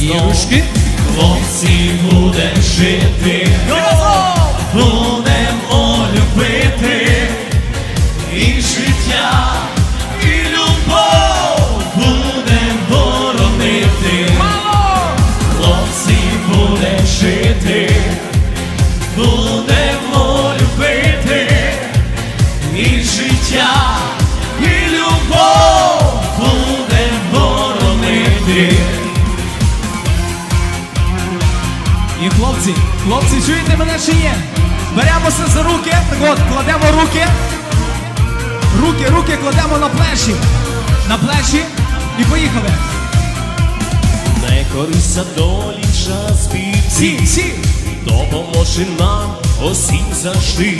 Ігрушки. Хлопці буде жити, будемо любити і життя, і любов будем боронити. Хлопці буде жити, будемо любити і життя, і любов будем боронити. Хлопці, хлопці, чуєте мене чи ні? Беремося за руки, так от, кладемо руки. Руки, руки кладемо на плечі. На плечі і поїхали. Не корися долі час Сі, бійці, сі. допоможе нам усім завжди.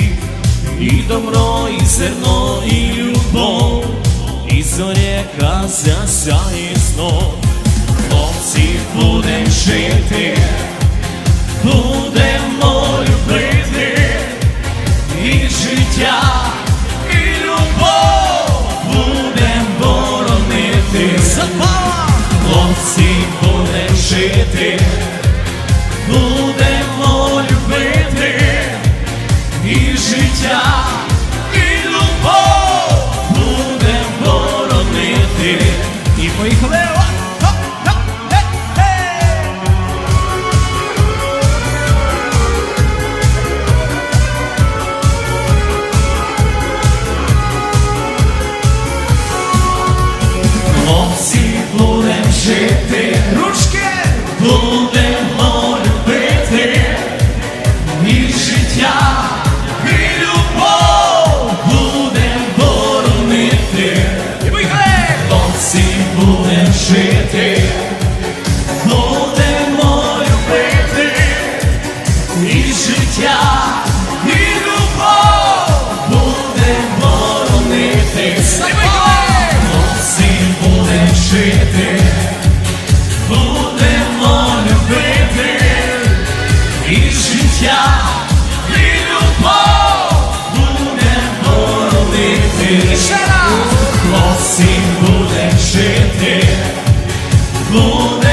І добро, і зерно, і любов, і зоря, яка засяє знов. Хлопці будем жити, будемо любити, і життя, і любов будем боронити. Хлопці будем жити, будем жити, будемо любити і життя, і любов будем боронити. Хлопці будем жити, будемо любити і життя, і любов будем боронити. Ще раз. Хлопці будем жити, будемо